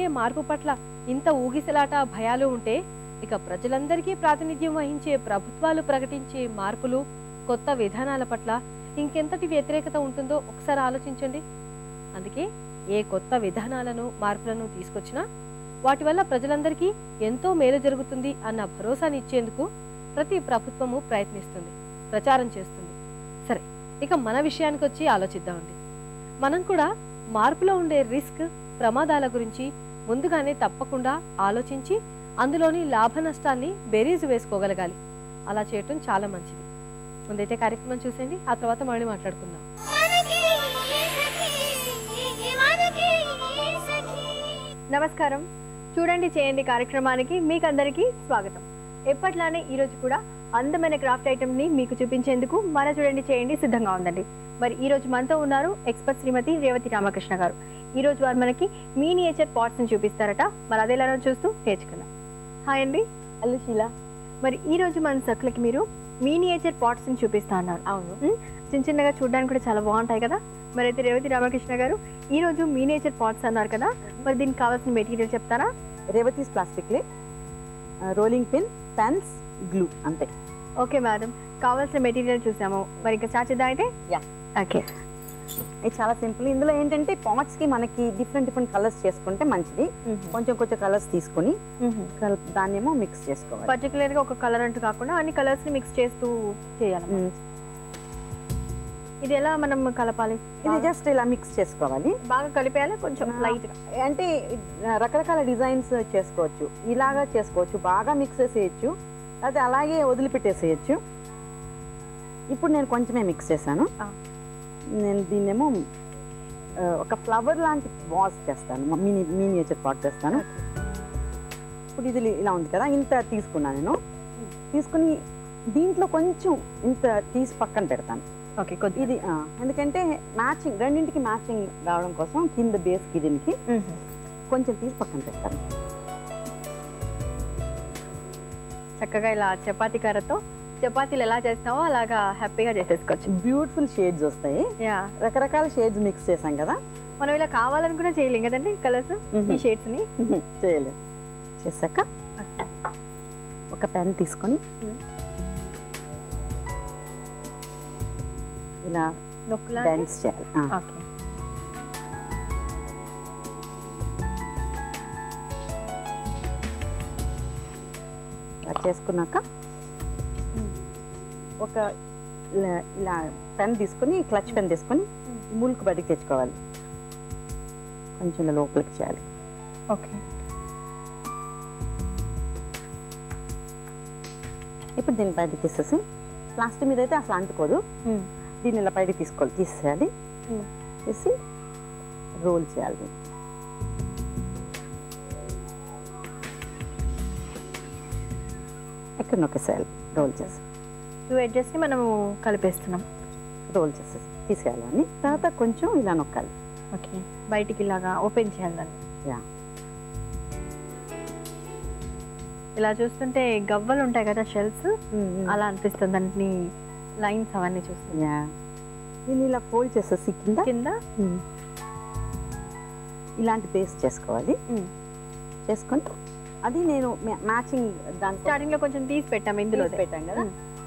మనకే మార్పు పట్ల ఇంత ఊగిసలాట భయాలు ఉంటే ఇక ప్రజలందరికీ ప్రాతినిధ్యం వహించే ప్రభుత్వాలు ప్రకటించే మార్పులు కొత్త విధానాల పట్ల ఇంకెంతటి వ్యతిరేకత ఉంటుందో ఒకసారి ఆలోచించండి. అందుకే ఏ కొత్త విధానాలను మార్పులను తీసుకొచ్చినా వాటి వల్ల ప్రజలందరికీ ఎంతో మేలు జరుగుతుంది అన్న భరోసాని ఇచ్చేందుకు ప్రతి ప్రభుత్వము ప్రయత్నిస్తుంది ప్రచారం చేస్తుంది. సరే ఇక మన విషయానికి వచ్చి ఆలోచిద్దామండి. మనం కూడా మార్పులో ఉండే రిస్క్ ప్రమాదాల గురించి ముందుగానే తప్పకుండా ఆలోచించి అందులోని లాభ నష్టాన్ని బెరీజు వేసుకోగలగాలి. అలా చేయటం చాలా మంచిది. ముందైతే కార్యక్రమం చూసేయండి ఆ తర్వాత మళ్ళీ మాట్లాడుకుందాం. నమస్కారం. చూడండి చేయండి కార్యక్రమానికి మీకందరికీ స్వాగతం. ఎప్పట్లానే ఈరోజు కూడా అందమైన క్రాఫ్ట్ ఐటెంని ని మీకు చూపించేందుకు మన చూడండి చేయండి సిద్ధంగా ఉందండి. మరి ఈ రోజు మనతో ఉన్నారు ఎక్స్పర్ట్ శ్రీమతి రేవతి రామకృష్ణ గారు. ఈ రోజు వారు మనకి మీనియేచర్ పాట్స్ని చూపిస్తారట. మరి అదేలానో చూస్తూ నేర్చుకుందాం. హాయ్ అండి. హలో షీలా మరి ఈ రోజు మన సకులకి మీరు మీనియేచర్ పాట్స్ని చూపిస్తా అన్నారు. అవును. చిన్న చిన్నగా చూడడానికి కూడా చాలా బాగుంటాయి కదా. మరి అయితే రేవతి రామకృష్ణ గారు ఈ రోజు మీనియేచర్ పాట్స్ అన్నారు కదా. మరి దీనికి కావాల్సిన మెటీరియల్ చెప్తారా? రేవతీస్ ప్లాస్టిక్లే రోలింగ్ పిన్ పెన్స్ గ్లూ అంతే. ఓకే మేడం కావాల్సిన మెటీరియల్ చూసాము. మరి ఇంకా స్టార్ట్ చేద్దాం అయితే? Yeah. ఓకే ఇది చాలా సింపుల్. ఇందులో ఏంటంటే పాట్స్కి మనకి డిఫరెంట్ డిఫరెంట్ కలర్స్ చేసుకుంటే మంచిది. కొంచెం కొంచెం కలర్స్ తీసుకొని దాన్నేమో మిక్స్ చేసుకోవాలి. పర్టికులర్గా ఒక కలర్ అంటూ కాకుండా అన్ని కలర్స్ని మిక్స్ చేస్తూ చేయాలి ఇది ఎలా మనం కలపాలి? ఇది జస్ట్ ఇలా మిక్స్ చేసుకోవాలి. బాగా కలిపేయాలి? కొంచెం. లైట్గా అంటే రకరకాల డిజైన్స్ చేసుకోవచ్చు. ఇలాగా చేసుకోవచ్చు. బాగా మిక్స్ చేసేయచ్చు. అది అలాగే వదిలిపెట్టేసేయచ్చు. ఇప్పుడు నేను కొంచెమే మిక్స్ చేశాను. నేను దీన్నేమో ఒక ఫ్లవర్ లాంటి వాస్ చేస్తాను. మినీ మినియేచర్ పాట్ చేస్తాను. ఇప్పుడు ఇది ఇలా ఉంది కదా ఇంత తీసుకున్నాను నేను. తీసుకుని దీంట్లో కొంచెం ఇంత తీసి పక్కన పెడతాను. ఓకే ఇది ఎందుకంటే మ్యాచింగ్ రెండింటికి మ్యాచింగ్ రావడం కోసం కింద బేస్కి దీనికి కొంచెం తీసి పక్కన పెడతాను. చక్కగా ఇలా చపాతీ కర్రతో చపాతీలు ఎలా చేస్తామో అలాగా హ్యాపీగా చేసేసుకోవచ్చు. బ్యూటిఫుల్ షేడ్స్ వస్తాయి. రకరకాల షేడ్స్ మిక్స్ చేసాం కదా? మనం ఇలా కావాలని కూడా చేయలేం కదండి కలర్స్? ఈ షేడ్స్ని. చేయలేదు చేశాక ఒక పెన్ తీసుకొని ఇలా నొక్కులా బెండ్స్ చేయాలి. ఇలా చేసుకున్నాక ఒక ఇలా- పెన్ తీసుకొని క్లచ్ పెన్ తీసుకొని ముల్క్ బయటికి తెచ్చుకోవాలి. కొంచెం లోపలికి చేయాలి. ఓకే. ఇప్పుడు దీన్ని బయటికి తీసేసి ప్లాస్టిక్ మీద అయితే అసలు అంటుకోదు. దీన్ని ఇలా బయటికి తీసుకోవాలి తీసేయాలి. Hmm. తీసి రోల్ చేయాలి. ఎక్కడ నొక్కేసేయాలి? రోల్ చేసి. టూ ని మనము కలిపేస్తున్నాం. రోల్ చేసేసి తీసేయాలి అని. తర్వాత కొంచెం ఇలా నొక్కాలి. ఓకే బయటికి ఇలాగా ఓపెన్ చేయాలి దాన్ని. యా. ఇలా చూస్తుంటే గవ్వలు ఉంటాయి కదా షెల్స్ అలా అనిపిస్తుంది. దాన్ని లైన్స్ అవన్నీ చూస్తుంది యా. దీన్ని ఇలా ఫోల్డ్ చేసేసి కింద? కింద. ఇలాంటి పేస్ట్ చేసుకోవాలి. Hmm. అది నేను మ్యాచింగ్ దాని స్టార్టింగ్లో కొంచెం తీసి పెట్టాము ఇందులో పెట్టాం కదా?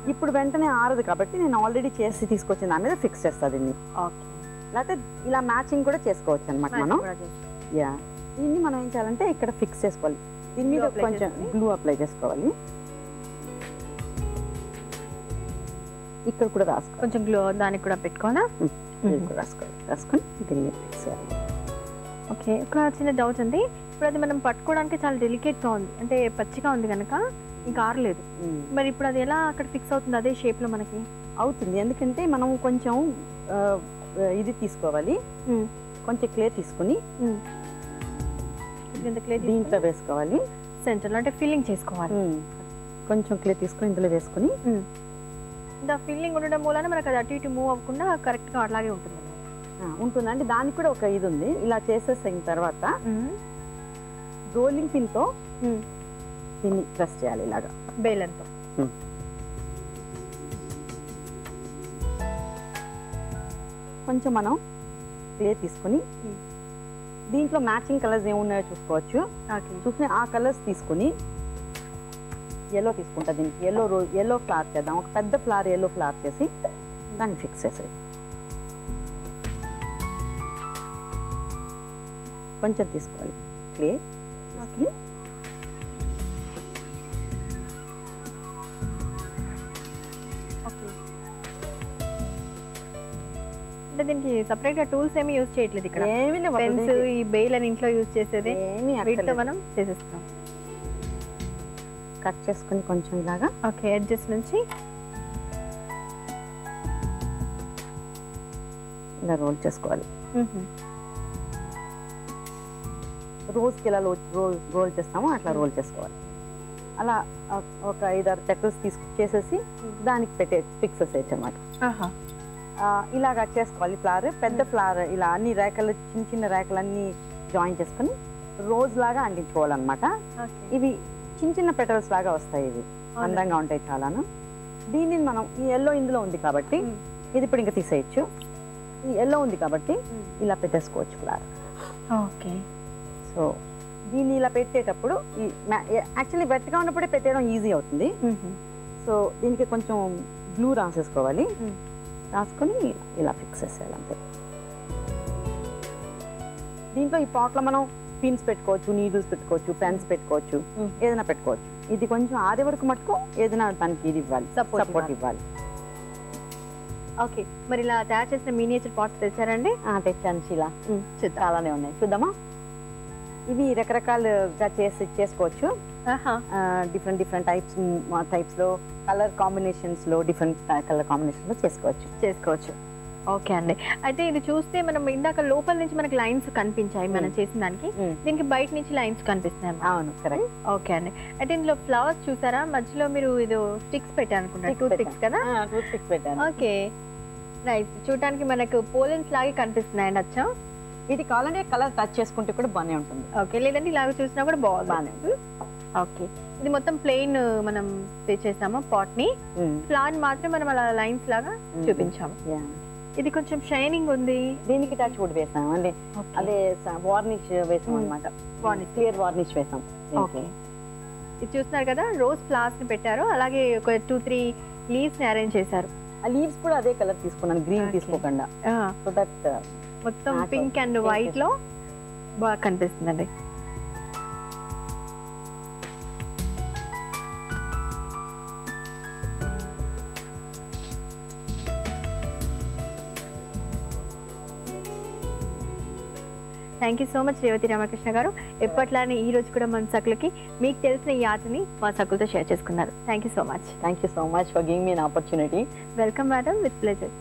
ఇప్పుడు వెంటనే ఆరదు కాబట్టి నేను ఆల్రెడీ చేసి తీసుకొచ్చిన దాని మీద ఫిక్స్ చేస్తాను దీన్ని. ఓకే. లేకపోతే ఇలా మ్యాచింగ్ కూడా చేసుకోవచ్చు అనమాట మనం. యా. దీన్ని మనం ఏం చేయాలంటే ఇక్కడ ఫిక్స్ చేసుకోవాలి. దీని మీద కొంచెం? గ్లూ అప్లై చేసుకోవాలి. ఇక్కడ కూడా రాసుకోవాలి. కొంచెం గ్లో దానికి కూడా పెట్టుకోవాలా? రాసుకోవాలి. రాసుకొని దీన్ని ఫిక్స్ చేయాలి. ఓకే ఇక్కడ చిన్న డౌట్ ఉంది ఇప్పుడు అది మనం పట్టుకోవడానికి చాలా డెలికేట్గా ఉంది. అంటే పచ్చిగా ఉంది కనుక ఇంకా ఆరలేదు. మరి ఇప్పుడు అది ఎలా అక్కడ ఫిక్స్ అవుతుంది? అదే షేప్లో మనకి? అవుతుంది. ఎందుకంటే మనం కొంచెం ఇది తీసుకోవాలి. కొంచెం క్లే తీసుకుని దీంట్లో వేసుకోవాలి. సెంటర్ అంటే ఫిల్లింగ్ చేసుకోవాలి. కొంచెం క్లే తీసుకొని ఇందులో వేసుకుని దా ఫిల్లింగ్ ఉండడం మూలన మనకు అది అటు ఇటు మూవ్ అవ్వకుండా కరెక్ట్గా అట్లాగే ఉంటుంది. ఉంటుందండి దానికి కూడా ఒక ఇది ఉంది ఇలా చేసేసిన తర్వాత రోలింగ్ పిన్తో దీన్ని ప్రెస్ చేయాలి ఇలాగా. బేలంతో కొంచెం మనం క్లే తీసుకొని దీంట్లో మ్యాచింగ్ కలర్స్ ఏమున్నాయో చూసుకోవచ్చు. చూసుకుని ఆ కలర్స్ తీసుకుని ఎల్లో తీసుకుంటా దీనికి. ఎల్లో రో ఎల్లో ఫ్లవర్ చేద్దాం. ఒక పెద్ద ఫ్లవర్ ఎల్లో ఫ్లవర్ చేసి దాన్ని ఫిక్స్ చేసేది కొంచెం తీసుకోవాలి. క్లే తీసుకుని ఓకే అంటే దీనికి సపరేట్గా టూల్స్ ఏమి యూజ్ చేయట్లేదు ఇక్కడ. ఏమీ పెన్స్. ఈ బెయిల్ అని ఇంట్లో యూజ్ చేసేది. వీటితో. మనం చేసేస్తాం. కట్ చేసుకుని కొంచెం ఇలాగా. ఓకే ఎడ్జెస్ నుంచి. ఇలా రోల్ చేసుకోవాలి. రోజుకి ఇలా రోల్ రోల్ చేస్తామో అట్లా రోల్ చేసుకోవాలి. అలా ఒక ఐదారు చెక్కల్స్ తీసుకు చేసేసి దానికి పెట్టే ఫిక్స్ చేసేయచ్చు అనమాట ఇలాగా చేసుకోవాలి ఫ్లవర్ పెద్ద ఫ్లవర్ ఇలా అన్ని రేఖలు చిన్న చిన్న రేఖలన్నీ జాయిన్ చేసుకొని రోజ్ లాగా అంటించుకోవాలన్నమాట ఇవి చిన్న చిన్న పెటల్స్ లాగా వస్తాయి ఇవి. అందంగా ఉంటాయి చాలాను. దీన్ని మనం ఈ ఎల్లో ఇందులో ఉంది కాబట్టి. ఇది ఇప్పుడు ఇంకా తీసేయచ్చు. ఈ ఎల్లో ఉంది కాబట్టి ఇలా పెట్టేసుకోవచ్చు ఫ్లవర్ ఓకే. సో దీన్ని ఇలా పెట్టేటప్పుడు ఈ యాక్చువల్లీ వెట్గా ఉన్నప్పుడే పెట్టేయడం ఈజీ అవుతుంది. సో దీనికి కొంచెం గ్లూ రాసేసుకోవాలి. రాసుకొని ఇలా ఫిక్స్ చేసేయాలి అంతే. దీంట్లో ఈ పాట్లో మనం పిన్స్ పెట్టుకోవచ్చు నీడిల్స్ పెట్టుకోవచ్చు పెన్స్ పెట్టుకోవచ్చు. ఏదైనా పెట్టుకోవచ్చు. ఇది కొంచెం ఆరే వరకు మటుకు ఏదైనా దానికి ఇది ఇవ్వాలి. సపోర్ట్ ఇవ్వాలి. ఓకే మరి ఇలా తయారు చేసిన మినియేచర్ పాట్స్ తెచ్చారండి? తెచ్చాను శీలా. చాలానే ఉన్నాయి. చూద్దామా? ఇవి రకరకాలుగా చేసి చేసుకోవచ్చు. డిఫరెంట్ డిఫరెంట్ టైప్స్ టైప్స్లో కలర్ కాంబినేషన్స్లో డిఫరెంట్ కలర్ కాంబినేషన్లో చేసుకోవచ్చు. చేసుకోవచ్చు. ఓకే అండి. అయితే ఇది చూస్తే మనం ఇందాక లోపల నుంచి మనకి లైన్స్ కనిపించాయి మనం. చేసిన దానికి. దీనికి బయట నుంచి లైన్స్ కనిపిస్తున్నాయి అవును కరెక్ట్ ఓకే అండి. అయితే ఇందులో ఫ్లవర్స్ చూసారా? మధ్యలో మీరు ఇది స్టిక్స్ పెట్టారు అనుకుంటా టూ స్టిక్స్ కదా? టూత్ పెట్టాను. ఓకే. నైస్ చూడటానికి మనకు పోలెన్స్ లాగే కనిపిస్తున్నాయండి అచ్చం. ఇది కావాలంటే కలర్ టచ్ చేసుకుంటే కూడా బాగానే ఉంటుంది. ఓకే లేదంటే ఇలాగ చూసినా కూడా బాగానే ఓకే ఇది మొత్తం ప్లెయిన్ మనం తెచ్చేసాము పాట్ని ఫ్లవర్ మాత్రం మనం అలా లైన్స్ లాగా చూపించాము. ఇది కొంచెం షైనింగ్ ఉంది. దీనికి టచ్ వుడ్ వేసాం అంటే అదే వార్నిష్ వేసాం. అనమాట Varnish. క్లియర్ వార్నిష్ వేసాం ఓకే. ఇది చూస్తున్నారు కదా రోజ్ ఫ్లవర్స్ని పెట్టారు. అలాగే ఒక టూ త్రీ లీవ్స్ని అరేంజ్ చేశారు. ఆ లీవ్స్ కూడా అదే కలర్ తీసుకున్నాను గ్రీన్. తీసుకోకుండా. సో దట్ మొత్తం Match పింక్ అండ్ వైట్లో బాగా కనిపిస్తుందండి. Thank you so much Revathi Ramakrishna garu. ఎప్పట్లానే ఈ రోజు కూడా మన సకులకి మీకు తెలిసిన ఈ ఆటని మా సకులతో షేర్ చేసుకున్నారు. Thank you so much thank you so much for giving me opportunity welcome madam with pleasure